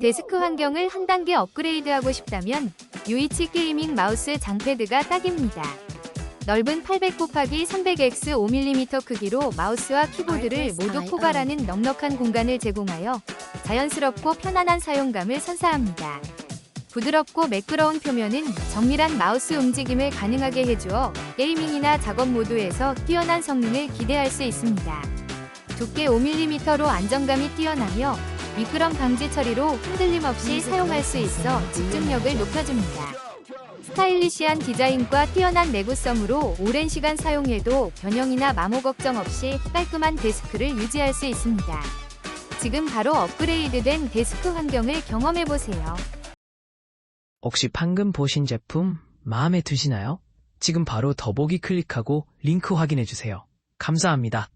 데스크 환경을 한 단계 업그레이드하고 싶다면 유이치 게이밍 마우스 장패드가 딱입니다. 넓은 800 곱하기 300x 5mm 크기로 마우스와 키보드를 모두 포괄하는 넉넉한 공간을 제공하여 자연스럽고 편안한 사용감을 선사합니다. 부드럽고 매끄러운 표면은 정밀한 마우스 움직임을 가능하게 해주어 게이밍이나 작업 모드에서 뛰어난 성능을 기대할 수 있습니다. 두께 5mm로 안정감이 뛰어나며 미끄럼 방지 처리로 흔들림 없이 사용할 수 있어 집중력을 높여줍니다. 스타일리시한 디자인과 뛰어난 내구성으로 오랜 시간 사용해도 변형이나 마모 걱정 없이 깔끔한 데스크를 유지할 수 있습니다. 지금 바로 업그레이드된 데스크 환경을 경험해보세요. 혹시 방금 보신 제품 마음에 드시나요? 지금 바로 더보기 클릭하고 링크 확인해주세요. 감사합니다.